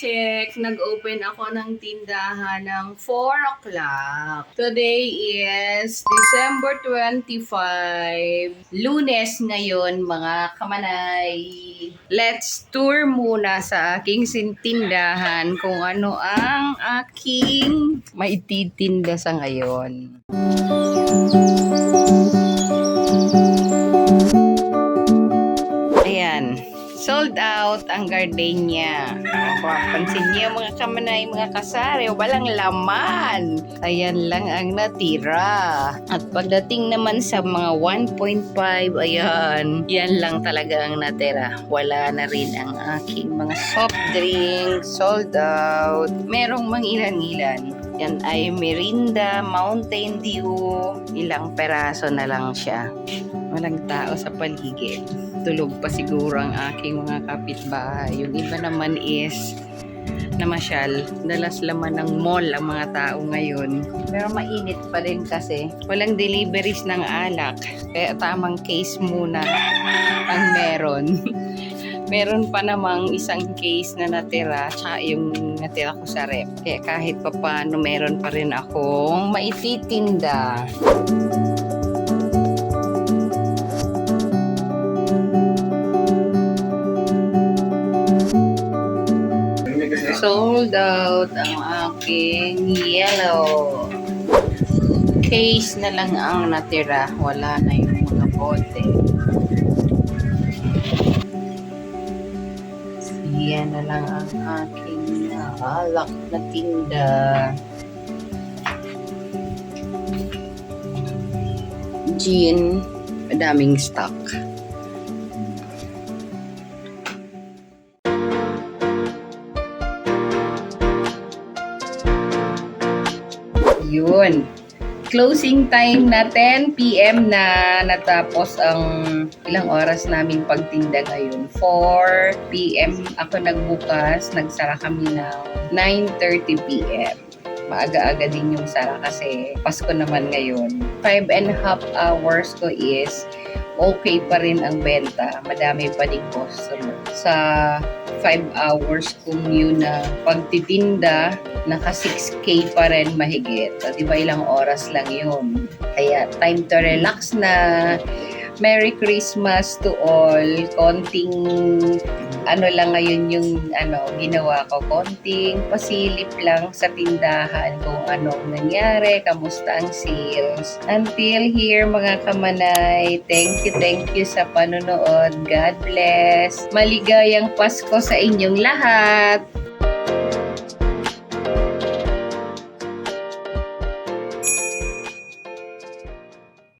check, nag-open ako ng tindahan ng 4 o'clock. Today is December 25. Lunes ngayon, mga kamanay. Let's tour muna sa aking sintindahan kung ano ang aking maititinda sa ngayon. Ayan. Out ang gardenia. Pansin niyo mga kamanay, mga kasari, walang laman. Ayan lang ang natira. At pagdating naman sa mga 1.5, ayan, yan lang talaga ang natira. Wala na rin ang aking mga soft drinks, sold out. Merong mang ilan-ilan. Yan ay Merinda, Mountain Dew. Ilang peraso na lang siya. Walang tao sa paligid. Tulog pa siguro ang aking mga kapitbahay. Yung iba naman is namasyal. Dalas laman ng mall ang mga tao ngayon. Pero mainit pa rin kasi. Walang deliveries ng alak. Kaya tamang case muna ang meron. meron pa namang isang case na natira tsaka yung natira ko sa rep. Kaya kahit pa paano meron pa rin akong maititinda. Sold out ang aking yellow. Case na lang ang natira. Wala na yung mga bote. Yan na lang ang aking nahalak na tinda. Gin, madaming stock. Yun. Closing time na 10 p.m. na natapos ang ilang oras namin pagtinda ngayon. 4 p.m. ako nagbukas, nagsara kami ng 9.30 p.m. Maaga-aga din yung sara kasi Pasko naman ngayon. 5 and a half hours ko is okay pa rin ang benta. Madami pa din customer. Sa 5 hours yun na pagtitinda, naka 6K pa rin mahigit. At iba ilang oras lang yun. Kaya time to relax na. Merry Christmas to all. Konting ano lang ngayon yung ano ginawa ko. Konting pasilip lang sa tindahan kung anong nangyari, kamusta ang sales. Until here mga kamanay, thank you, thank you sa panonood. God bless. Maligayang Pasko sa inyong lahat.